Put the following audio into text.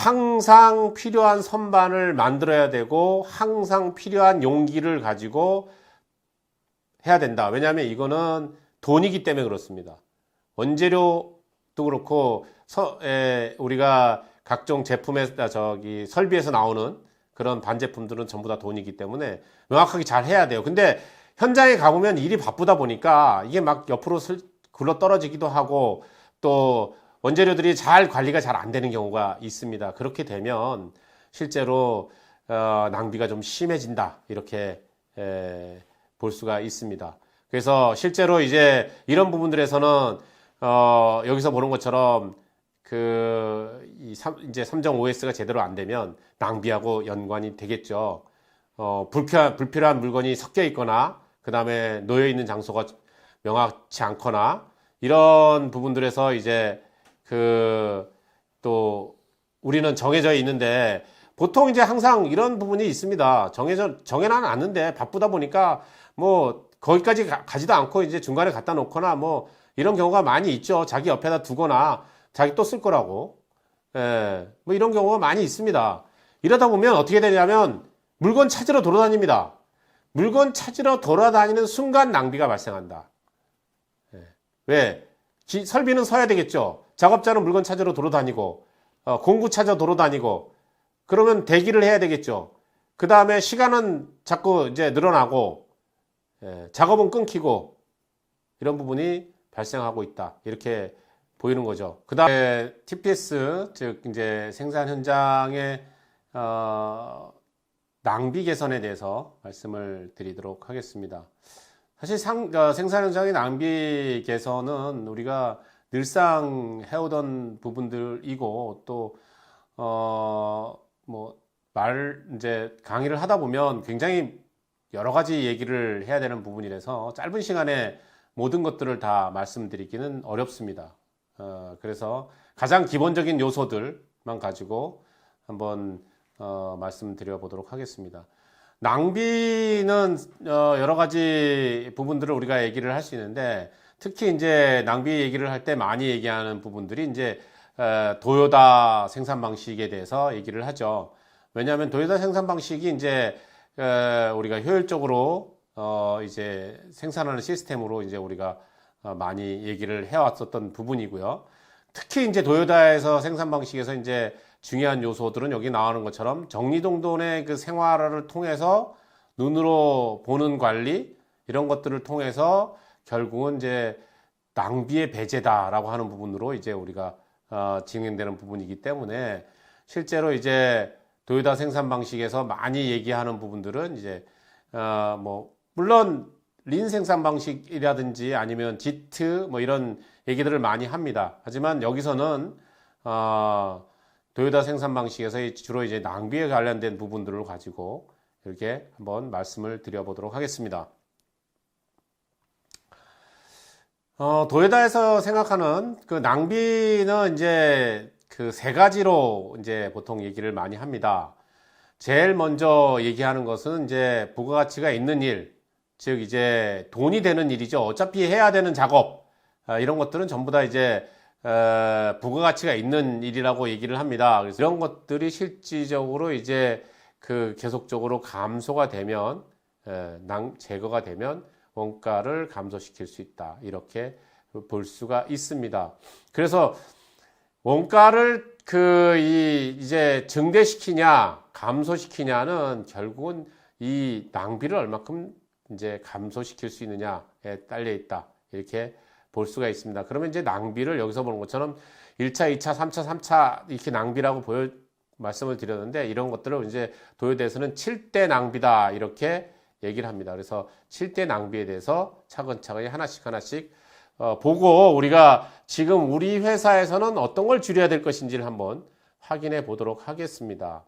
항상 필요한 선반을 만들어야 되고 항상 필요한 용기를 가지고 해야 된다. 왜냐하면 이거는 돈이기 때문에 그렇습니다. 원재료도 그렇고 서, 에, 우리가 각종 제품에 아, 저기 설비에서 나오는 그런 반제품들은 전부 다 돈이기 때문에 명확하게 잘 해야 돼요. 근데 현장에 가보면 일이 바쁘다 보니까 이게 막 옆으로 슬, 굴러 떨어지기도 하고 또 원재료들이 잘 관리가 잘 안 되는 경우가 있습니다. 그렇게 되면 실제로 어, 낭비가 좀 심해진다 이렇게 에, 볼 수가 있습니다. 그래서 실제로 이제 이런 부분들에서는 어, 여기서 보는 것처럼 그, 이 삼, 이제 삼정 OS가 제대로 안 되면 낭비하고 연관이 되겠죠. 어, 불필요한, 불필요한 물건이 섞여 있거나, 그 다음에 놓여 있는 장소가 명확치 않거나, 이런 부분들에서 이제 그, 또, 우리는 정해져 있는데, 보통 이제 항상 이런 부분이 있습니다. 정해져, 정해놔는 않는데, 바쁘다 보니까, 뭐, 거기까지 가, 가지도 않고 이제 중간에 갖다 놓거나, 뭐, 이런 경우가 많이 있죠. 자기 옆에다 두거나, 자기 또 쓸 거라고. 예, 뭐 이런 경우가 많이 있습니다. 이러다 보면 어떻게 되냐면 물건 찾으러 돌아다닙니다. 물건 찾으러 돌아다니는 순간 낭비가 발생한다. 예. 왜? 기- 설비는 서야 되겠죠. 작업자는 물건 찾으러 돌아다니고, 어, 공구 찾아 돌아다니고, 그러면 대기를 해야 되겠죠. 그 다음에 시간은 자꾸 이제 늘어나고, 예, 작업은 끊기고, 이런 부분이 발생하고 있다. 이렇게 보이는 거죠. 그 다음에 TPS, 즉, 이제 생산 현장의, 어, 낭비 개선에 대해서 말씀을 드리도록 하겠습니다. 사실 상, 어, 생산 현장의 낭비 개선은 우리가 늘상 해오던 부분들이고 또, 어, 뭐, 말, 이제 강의를 하다 보면 굉장히 여러 가지 얘기를 해야 되는 부분이라서 짧은 시간에 모든 것들을 다 말씀드리기는 어렵습니다. 어, 그래서 가장 기본적인 요소들만 가지고 한번 어, 말씀드려 보도록 하겠습니다. 낭비는 어, 여러 가지 부분들을 우리가 얘기를 할 수 있는데 특히 이제 낭비 얘기를 할 때 많이 얘기하는 부분들이 이제 에, 도요다 생산 방식에 대해서 얘기를 하죠. 왜냐하면 도요다 생산 방식이 이제 에, 우리가 효율적으로 어, 이제 생산하는 시스템으로 이제 우리가 어, 많이 얘기를 해왔었던 부분이고요. 특히 이제 도요다에서 생산 방식에서 이제 중요한 요소들은 여기 나오는 것처럼 정리동돈의 그 생활화를 통해서 눈으로 보는 관리 이런 것들을 통해서 결국은 이제 낭비의 배제다라고 하는 부분으로 이제 우리가 어, 진행되는 부분이기 때문에 실제로 이제 도요다 생산 방식에서 많이 얘기하는 부분들은 이제 어, 뭐 물론 린 생산 방식이라든지 아니면 지트 뭐 이런 얘기들을 많이 합니다. 하지만 여기서는 어, 도요다 생산 방식에서 주로 이제 낭비에 관련된 부분들을 가지고 이렇게 한번 말씀을 드려보도록 하겠습니다. 어, 도요다에서 생각하는 그 낭비는 이제 그 세 가지로 이제 보통 얘기를 많이 합니다. 제일 먼저 얘기하는 것은 이제 부가가치가 있는 일, 즉 이제 돈이 되는 일이죠. 어차피 해야 되는 작업 아, 이런 것들은 전부 다 이제 어, 부가가치가 있는 일이라고 얘기를 합니다. 그래서 이런 것들이 실질적으로 이제 그 계속적으로 감소가 되면 에, 낭 제거가 되면 원가를 감소시킬 수 있다 이렇게 볼 수가 있습니다. 그래서 원가를 그 이 이제 증대시키냐 감소시키냐는 결국은 이 낭비를 얼마큼 이제 감소시킬 수 있느냐에 딸려 있다. 이렇게 볼 수가 있습니다. 그러면 이제 낭비를 여기서 보는 것처럼 1차, 2차, 3차, 3차 이렇게 낭비라고 보여 말씀을 드렸는데 이런 것들을 이제 도요대에서는 7대 낭비다. 이렇게 얘기를 합니다. 그래서 7대 낭비에 대해서 차근차근히 하나씩 하나씩 어, 보고 우리가 지금 우리 회사에서는 어떤 걸 줄여야 될 것인지를 한번 확인해 보도록 하겠습니다.